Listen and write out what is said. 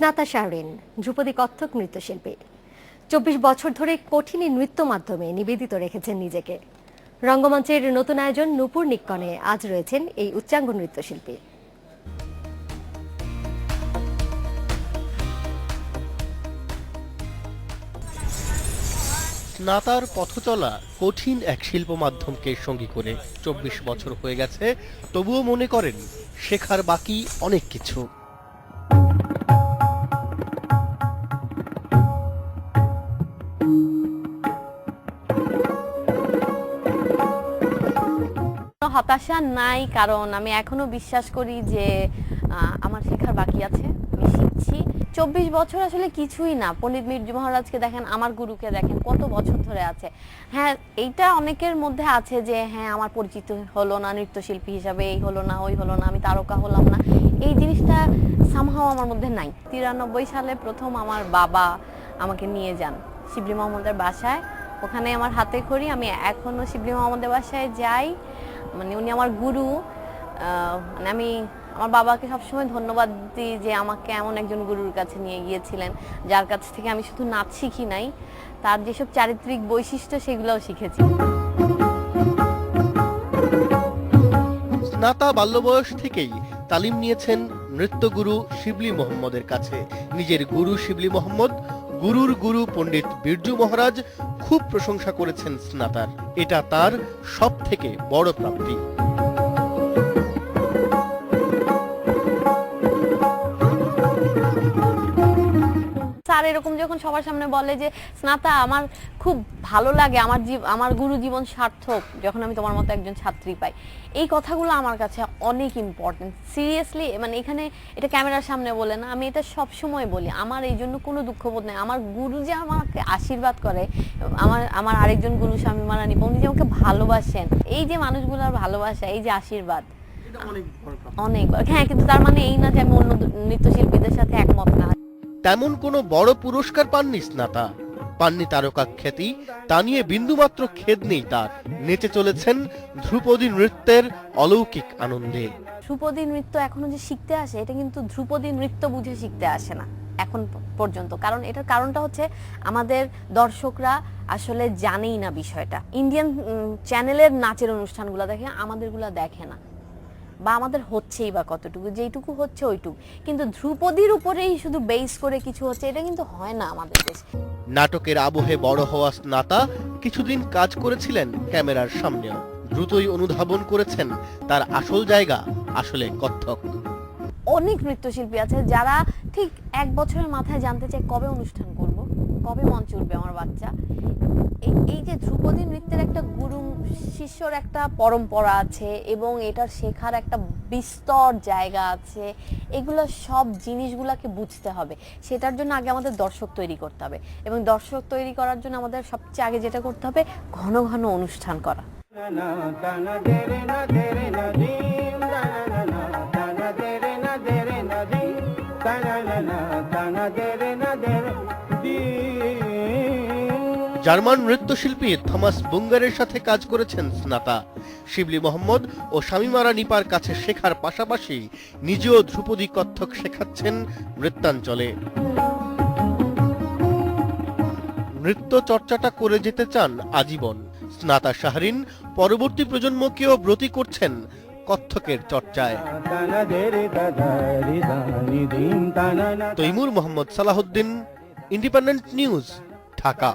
স্নাতা শাহরিন, ধ্রুপদী কত্থক নৃত্যশিল্পী। চব্বিশ বছর ধরে কঠিন নৃত্য মাধ্যমে নিবেদিত রেখেছেন নিজেকে। রঙ্গমঞ্চের নতুন আয়োজন নূপুর নিক্কনে আজ রয়েছেন এই উচ্চাঙ্গ নৃত্যশিল্পী। স্নাতার পথচলা কঠিন এক শিল্প মাধ্যমকে সঙ্গী করে চব্বিশ বছর হয়ে গেছে, তবুও মনে করেন শেখার বাকি অনেক কিছু। হতাশা নাই, কারণ আমি এখনও বিশ্বাস করি যে আমার শেখার বাকি আছে, আমি শিখছি। চব্বিশ বছর আসলে কিছুই না। পণ্ডিত মির্জু মহারাজকে দেখেন, আমার গুরুকে দেখেন, কত বছর ধরে আছে। হ্যাঁ এইটা অনেকের মধ্যে আছে যে হ্যাঁ আমার পরিচিত হলো না, নৃত্যশিল্পী হিসাবে, এই হলো না, ওই হলো না, আমি তারকা হলাম না। এই জিনিসটা সামহাও আমার মধ্যে নাই। তিরানব্বই সালে প্রথম আমার বাবা আমাকে নিয়ে যান শিবলি মোহাম্মদের বাসায়। ওখানে আমার হাতে খড়ি, আমি এখনও শিবলি মোহাম্মদের বাসায় যাই। মানে উনি আমার গুরু মানে আমি আমার বাবাকে সবসময় ধন্যবাদ দিই যে আমাকে এমন একজন গুরুর কাছে নিয়ে গিয়েছিলেন, যার কাছ থেকে আমি শুধু নাচ শিখি নাই, তার যেসব চারিত্রিক বৈশিষ্ট্য সেগুলোও শিখেছি। স্নাতা বাল্য বয়স থেকেই তালিম নিয়েছেন নৃত্যগুরু শিবলি মোহাম্মদের কাছে। নিজের গুরু শিবলি মোহাম্মদ গুরুর গুরু পণ্ডিত বিরজু মহারাজ খুব প্রশংসা করেছেন স্নাতার। এটা তার সব থেকে বড় প্রাপ্তি। স্যার এরকম যখন সবার সামনে বলে যে স্নাতা আমার খুব ভালো লাগে আমার জীব আমার গুরু জীবন সার্থক যখন আমি তোমার মতো একজন ছাত্রী পাই। এই কথাগুলো আমার কাছে অনেক ইম্পর্টেন্ট সিরিয়াসলি মানে এখানে এটা ক্যামেরার সামনে বলে না আমি এটা সব সময় বলি। আমার এই জন্য কোনো দুঃখবোধ নেই। আমার গুরু যে আমাকে আশীর্বাদ করে আমার আমার আরেকজন গুরু স্বামী মারানি উনি যে আমাকে ভালোবাসেন এই যে মানুষগুলোর ভালোবাসা এই যে আশীর্বাদ অনেকবার হ্যাঁ কিন্তু তার মানে এই না যে আমি অন্য নৃত্যশিল্পীদের সাথে একমত না। তেমন কোনো বড় পুরস্কার পাননি স্নাতা। পাননি তারকা খ্যাতি, তা নিয়ে বিন্দুমাত্র খেদ নেই তার। নেচে চলেছেন ধ্রুপদী নৃত্যের অলৌকিক আনন্দে। ধ্রুপদী নৃত্য এখনও যে শিখতে আসে, এটা কিন্তু ধ্রুপদী নৃত্য বুঝে শিখতে আসে না, এখন পর্যন্ত। কারণ এটার কারণটা হচ্ছে আমাদের দর্শকরা আসলে জানেই না বিষয়টা। ইন্ডিয়ান চ্যানেলের নাচের অনুষ্ঠানগুলো দেখে আমাদেরগুলো দেখে না। বা আমাদের হচ্ছেই বা কতটুকু যেইটুকু হচ্ছে ওইটুকু। কিন্তু ধ্রুপদীর উপরেই শুধু বেস করে কিছু হচ্ছে এটা কিন্তু হয় না আমাদের দেশে। নাটকের আবহে বড় হওয়া স্নাতা কিছুদিন কাজ করেছিলেন ক্যামেরার সামনেও। দ্রুতই অনুধাবন করেছেন তার আসল জায়গা আসলে কত্থক। অনেক নৃত্যশিল্পী আছে যারা ঠিক এক বছরের মাথায় জানতে চায় কবে অনুষ্ঠান কবে মঞ্চে উঠবে আমার বাচ্চা এই- যে ধ্রুপদী নৃত্যের একটা গুরু শিষ্যর একটা পরম্পরা আছে এবং এটার শেখার একটা বিস্তর জায়গা আছে এগুলো সব জিনিসগুলোকে বুঝতে হবে সেটার জন্য আগে আমাদের দর্শক তৈরি করতে হবে এবং দর্শক তৈরি করার জন্য আমাদের সবচেয়ে আগে যেটা করতে হবে ঘন ঘন অনুষ্ঠান করা na na জার্মান নৃত্যশিল্পী থমাস বুঙ্গারের সাথে কাজ করেছেন স্নাতা। শিবলি মোহাম্মদ ও শামিমারা নিপার কাছে শেখার পাশাপাশি নিজেও ধ্রুপদী কত্থক শেখাচ্ছেন নৃত্যাঞ্চলে। নৃত্য চর্চাটা করে যেতে চান আজীবন। স্নাতা শাহরিন পরবর্তী প্রজন্মকেও ব্রতী করছেন কত্থকের চর্চায়। Taimur Mohammad Salahuddin independent news, Dhaka.